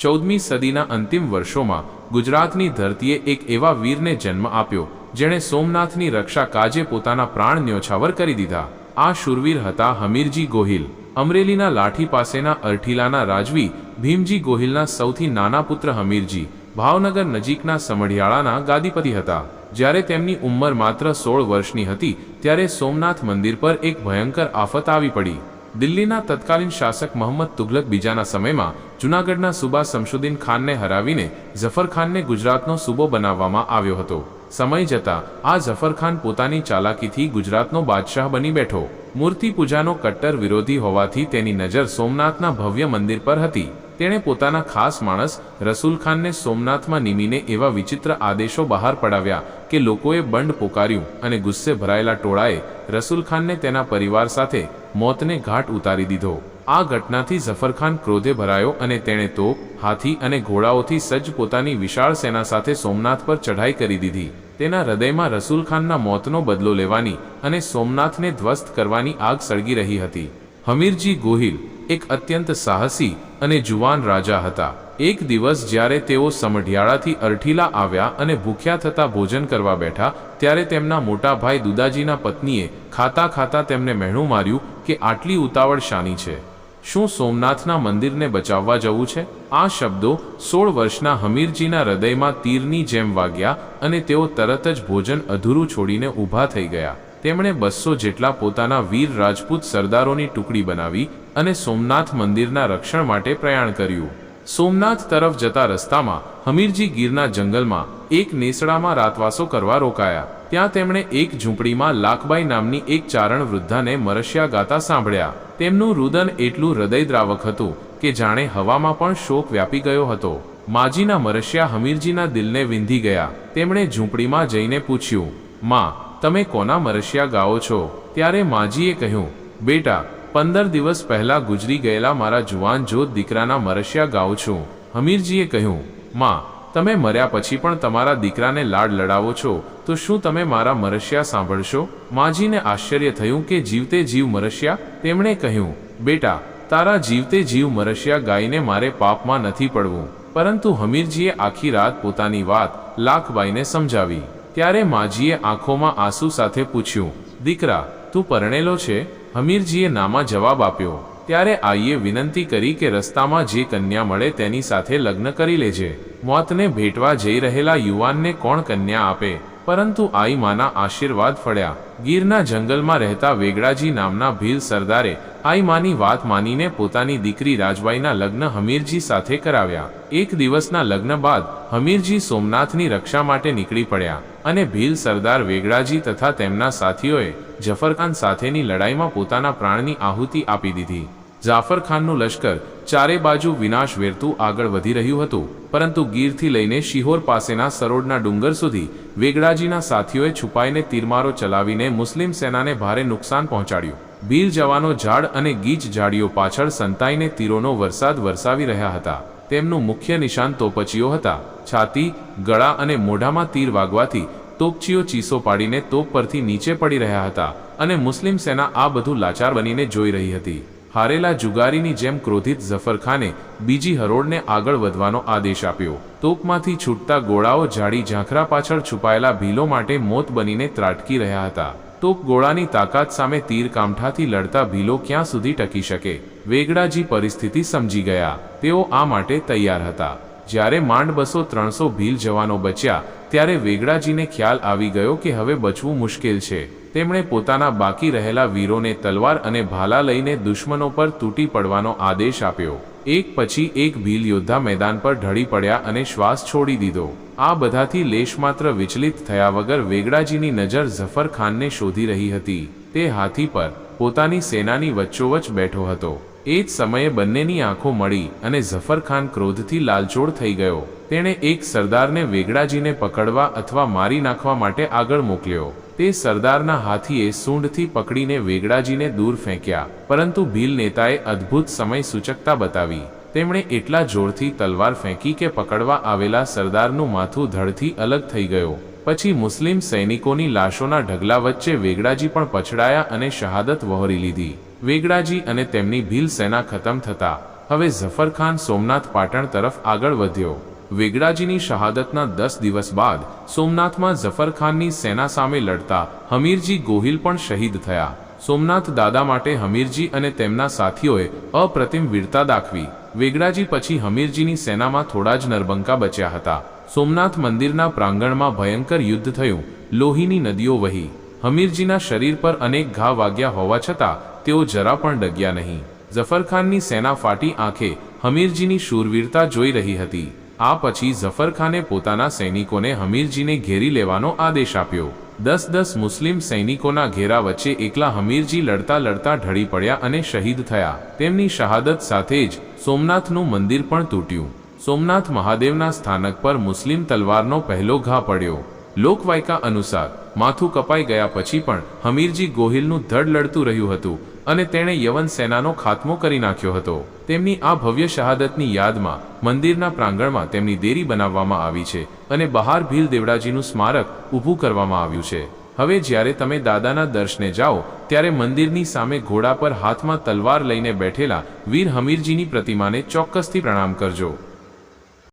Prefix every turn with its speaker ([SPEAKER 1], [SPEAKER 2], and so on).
[SPEAKER 1] ચૌદમી સદીના અંતિમ વર્ષોમાં ગુજરાતની ધરતીએ એક એવા વીરને જન્મ આપ્યો, જેણે સોમનાથની રક્ષા કાજે પોતાના પ્રાણ ન્યોછાવર કરી દીધા. આ શૂરવીર હતા હમીરજી ગોહિલ. અમરેલીના લાઠી પાસેના અરઠીલાના રાજવી, ભીમજી ગોહિલના સૌથી નાના પુત્ર હમીરજી, ભાવનગર નજીકના સમઢિયાળાના ગાદીપતિ હતા. જ્યારે તેમની ઉંમર માત્ર સોળ વર્ષની હતી, ત્યારે સોમનાથ મંદિર પર એક ભયંકર આફત આવી પડી. દિલ્હીના તત્કાલીન શાસક મોહમ્મદ તુગલક બીજાના સમયમાં જૂનાગઢના સુબા શમશુદ્દીન ખાનને હરાવીને ઝફરખાનને ગુજરાતનો સૂબો બનાવવામાં આવ્યો હતો. સમય જતાં આ ઝફરખાન પોતાની ચાલાકીથી ગુજરાતનો બાદશાહ બની બેઠો. મૂર્તિ પૂજાનો કટ્ટર વિરોધી હોવાથી તેની નજર સોમનાથના ભવ્ય મંદિર પર હતી. તેણે પોતાના ખાસ માણસ રસૂલ ખાનને સોમનાથમાં નિમીને એવા વિચિત્ર આદેશો બહાર પડાવ્યા કે લોકોએ બંડ પોકાર્યું અને ગુસ્સે ભરાયેલા ટોળાએ રસૂલ ખાનને તેના પરિવાર સાથે મોતને ઘાટ ઉતારી દીધો. આ ઘટનાથી ઝફરખાન ક્રોધે ભરાયો અને તેણે તોપ હાથી અને ઘોડાઓથી સજ્જ પોતાની વિશાળ સેના સાથે સોમનાથ પર ચઢાઈ કરી દીધી. તેના હૃદયમાં રસૂલ ખાનના મોતનો બદલો લેવાની અને સોમનાથને ધ્વસ્ત કરવાની આગ સળગી રહી હતી. હમીરજી ગોહિલ, એક અત્યંત સાહસી અને જુવાન રાજા હતા. એક દિવસ જ્યારે તેઓ સમઢિયાળાથી અરઠીલા આવ્યા અને ભૂખ્યા થતા ભોજન કરવા બેઠા, ત્યારે તેમના મોટા ભાઈ દુદાજીના પત્નીએ ખાતા ખાતા તેમને મહેણું માર્યું કે આટલી ઉતાવળ શાની છે? શું સોમનાથના મંદિરને બચાવવા જવું છે? આ શબ્દો સોળ વર્ષના હમીરજીના હૃદયમાં તીરની જેમ વાગ્યા અને તેઓ તરત જ ભોજન અધૂરું છોડીને ઊભા થઈ ગયા. તેમણે બસો જેટલા પોતાના વીર રાજપૂત સરદારોની ટુકડી બનાવી અને સોમનાથ મંદિરના રક્ષણ માટે પ્રયાણ કર્યું. સોમનાથ તરફ જતા રસ્તામાં હમીરજી ગીરના જંગલમાં એક નેસડામાં રાતવાસો કરવા રોકાયા. ત્યાં તેમણે એક ઝૂંપડીમાં લાખબાઈ નામની એક ચારણ વૃદ્ધાને મરસિયા ગાતા સાંભળ્યા. તેમનું રુદન એટલું હૃદયદ્રાવક હતું કે જાણે હવામાં પણ શોક વ્યાપી ગયો હતો. માજીના મરસિયા હમીરજીના દિલને વિંધી ગયા. તેમણે ઝૂંપડીમાં જઈને પૂછ્યું, માં, તમે કોના મરસિયા ગાઓ છો? ત્યારે માજીએ કહ્યું, બેટા પંદર દિવસ પહેલા ગુજરી ગયેલા મારા જુવાન જોત દીકરાના મરશિયા ગાઉં છું. હમીરજીએ કહ્યું, માં, તમે મર્યા પછી પણ તમારા દીકરાને લાડ લડાવો છો, તો શું તમે મારા મરશિયા સાંભળશો? માજીને આશ્ચર્ય થયું કે જીવતે જીવ મરશિયા તેમણે કહ્યું, બેટા, તારા જીવતે જીવ મરશિયા ગાઈને મારે પાપમાં નથી પડવું. પરંતુ હમીરજીએ આખી રાત પોતાની વાત લાખબાઈને સમજાવી. ત્યારે માજીએ આંખોમાં આંસુ સાથે પૂછ્યું, દીકરા, તું પરણેલો છે? હમીરજીએ નામાં જવાબ આપ્યો, ત્યારે આઈએ વિનંતી કરી કે રસ્તામાં જે કન્યા મળે તેની સાથે લગ્ન કરી લેજે. મોતને ભેટવા જઈ રહેલા યુવાનને કોણ કન્યા આપે? પરંતુ આઈમાના આશીર્વાદ ફળ્યા. ગીરના જંગલમાં રહેતા વેગડાજી નામના ભીલ સરદારે આઈમાની વાત માનીને પોતાની દીકરી રાજબાઈના લગ્ન હમીરજી સાથે કરાવ્યા. એક દિવસના લગ્ન બાદ હમીરજી સોમનાથની રક્ષા માટે નીકળી પડ્યા અને ભીલ સરદાર વેગડાજી તથા તેમના સાથીઓએ જફરખાન સાથેની લડાઈમાં પોતાના પ્રાણની આહુતિ આપી દીધી. જાફર ખાનનું લશ્કર ચારે બાજુ વિનાશ વેરતું આગળ વધી રહ્યું હતું. પરંતુ ગીરથી લઈને શિહોર પાસેના સરોડના ડુંગર સુધી વેગડાજીના સાથીઓએ છુપાઈને તીરમારો ચલાવીને મુસ્લિમ સેનાને ભારે નુકસાન પહોંચાડ્યું. બીર જવાનો ઝાડ અને ગીચ ઝાડીઓ પાછળ સંતાઈને તીરોનો વરસાદ વરસાવી રહ્યા હતા. તેમનું મુખ્ય નિશાન તોપચીઓ હતા. છાતી, ગળા અને મોઢામાં તીર વાગવાથી તોપચીઓ ચીસો પાડીને તોપ પરથી નીચે પડી રહ્યા હતા અને મુસ્લિમ સેના આ બધું લાચાર બનીને જોઈ રહી હતી. હારેલા જુગારીની જેમ ક્રોધિત ઝફરખાને બીજી હરોળને આગળ વધવાનો આદેશ આપ્યો. તોપમાંથી છૂટતા ગોળાઓ જાડી ઝાંખરા પાછળ છુપાયેલા ભીલો માટે મોત બનીને ત્રાટકી રહ્યા હતા. તોપ ગોળાની તાકાત સામે તીર કામઠાથી લડતા ભીલો ક્યાં સુધી ટકી શકે? વેગડાજી પરિસ્થિતિ સમજી ગયા. તેઓ આ માટે તૈયાર હતા. જ્યારે માંડ બસો ત્રણસો ભીલ જવાનો બચ્યા, ત્યારે વેગડાજીને ખ્યાલ આવી ગયો કે હવે બચવું મુશ્કેલ છે. તેમણે પોતાના બાકી રહેલા વીરોને તલવાર અને ભાલા લઈને દુશ્મનો પર તૂટી પડવાનો આદેશ આપ્યો. એક પછી એક ભીલ યોદ્ધા મેદાન પર ઢળી પડ્યા અને શ્વાસ છોડી દીધો. આ બધાથી લેશ માત્ર વિચલિત થયા વગર વેગડાજીની નજર ઝફર ખાનને શોધી રહી હતી. તે હાથી પર પોતાની સેનાની વચ્ચોવચ બેઠો હતો. એ જ સમયે બંનેની આંખો મળી અને ઝફરખાન ક્રોધથી લાલચોળ થઈ ગયો. તેણે એક સરદારને વેગડાજીને પકડવા અથવા મારી નાખવા માટે આગળ મોકલ્યો. તે સરદારના હાથીએ સૂંઢથી પકડીને વેગડાજીને દૂર ફેંક્યા, પરંતુ ભીલ નેતાએ અદ્ભુત સમય સૂચકતા બતાવી. તેમણે એટલા જોરથી તલવાર ફેંકી કે પકડવા આવેલા સરદારનું માથું ધડથી અલગ થઈ ગયો. પછી મુસ્લિમ સૈનિકોની લાશોના ઢગલા વચ્ચે વેગડાજી પણ પછડાયા અને શહાદત વહોરી લીધી. વેગડાજી અને તેમની ભીલ સેના ખતમ થતા, હવે ઝફરખાન સોમનાથ પાટણ તરફ આગળ વધ્યો. વેગડાજીની શહાદતના દસ દિવસ બાદ, સોમનાથમાં ઝફરખાનની સેના સામે લડતા, હમીરજી ગોહિલ પણ શહીદ થયા. સોમનાથ દાદા માટે હમીરજી અને તેમના સાથીઓએ અપ્રતિમ વીરતા દાખવી. વેગડાજી પછી હમીરજીની સેનામાં થોડા જ નરબંકા બચ્યા હતા. સોમનાથ મંદિરના પ્રાંગણમાં ભયંકર યુદ્ધ થયું. લોહીની નદીઓ વહી. હમીરજીના શરીર પર અનેક ઘા વાગ્યા હોવા છતાં તેઓ જરા પણ ડગ્યા નહીં. ઝફરખાનની સેના ફાટી આંખે હમીરજીની શૂરવીરતા જોઈ રહી હતી. આ પછી ઝફરખાને પોતાના સૈનિકોને હમીરજીને ઘેરી લેવાનો આદેશ આપ્યો. દસ દસ મુસ્લિમ સૈનિકોના ઘેરા વચ્ચે એકલા હમીરજી લડતા લડતા ઢળી પડ્યા અને શહીદ થયા. તેમની શહાદત સાથે જ સોમનાથનું મંદિર પણ તૂટ્યું. સોમનાથ મહાદેવના સ્થાનક પર મુસ્લિમ તલવારનો પહેલો ઘા પડ્યો. લોકવાયકા અનુસાર માથું કપાઈ ગયા પછી પણ હમીરજી ગોહિલનું ધડ લડતું રહ્યું હતું અને તેણે યવન સેનાનો ખાત્મો કરી નાખ્યો હતો. તેમની આ ભવ્ય શહાદતની યાદમાં મંદિરના પ્રાંગણમાં તેમની દેરી બનાવવામાં આવી છે અને બહાર ભીલ દેવડાજીનું સ્મારક ઊભું કરવામાં આવ્યું છે. હવે જ્યારે તમે દાદાના દર્શને જાઓ, ત્યારે મંદિરની સામે ઘોડા પર હાથમાં તલવાર લઈને બેઠેલા વીર હમીરજીની પ્રતિમાને ચોક્કસથી પ્રણામ કરજો.